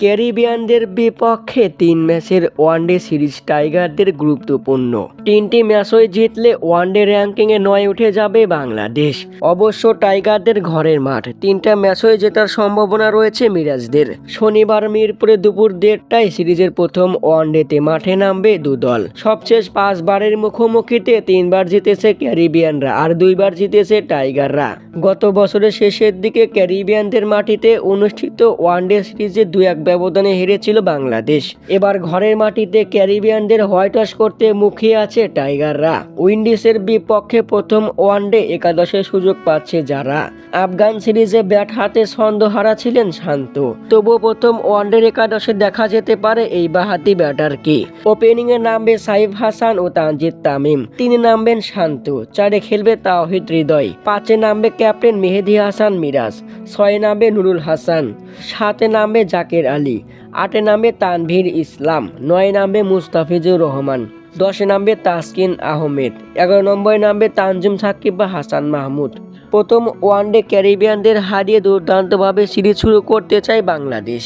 ক্যারিবিয়ানদের বিপক্ষে তিন ম্যাচের ওয়ানডে সিরিজ টাইগারদের গুরুত্বপূর্ণ। তিনটি ম্যাচই জিতলে ওয়ানডে র্যাঙ্কিংয়ে নয় উঠে যাবে বাংলাদেশ। অবশ্য টাইগারদের ঘরের মাঠ, তিনটা ম্যাচই জেতার সম্ভাবনা রয়েছে মিরাজদের। শনিবার মিরপুরে দুপুর দেড়টায় সিরিজের প্রথম ওয়ানডেতে মাঠে নামবে দুদল সবশেষ পাঁচবারের মুখোমুখিতে তিনবার জিতেছে ক্যারিবিয়ানরা আর দুইবার জিতেছে টাইগাররা। গত বছরের শেষের দিকে ক্যারিবিয়ানদের মাটিতে অনুষ্ঠিত ওয়ানডে সিরিজে দু এক ব্যবধানে হেরেছিল বাংলাদেশ। এবার ঘরের মাটিতে ক্যারিবিয়ানদের হোয়াইট ওয়াশ করতে মুখিয়ে আছে টাইগাররা। উইন্ডিজের বিপক্ষে প্রথম ওয়ানডে একাদশের সুযোগ পাচ্ছে যারা। আফগান সিরিজে ব্যাট হাতে ছন্দহারা ছিলেন শান্ত। তবুও প্রথম ওয়ানডের একাদশে দেখা যেতে পারে এই বাহাতি ব্যাটারকে। ওপেনিংয়ে নামবে সাইফ হাসান ও তানজিদ তামিম। তিনি নামবেন শান্ত। চারে খেলবে তাওহিদ হৃদয়। পাঁচে নামবে ক্যাপ্টেন মেহেদি হাসান মিরাজ। ছয়ে নামবে নুরুল হাসান। সাতে নামে জাকের আলী, আটে নামে তানভীর ইসলাম, নয় নামে মুস্তাফিজুর রহমান, দশে নামবে তাসকিন আহমেদ, এগারো নম্বরে নামবে তানজুম সাকিব বা হাসান মাহমুদ। প্রথম ওয়ানডে ক্যারিবিয়ানদের হারিয়ে দুর্দান্তভাবে সিরিজ শুরু করতে চায় বাংলাদেশ।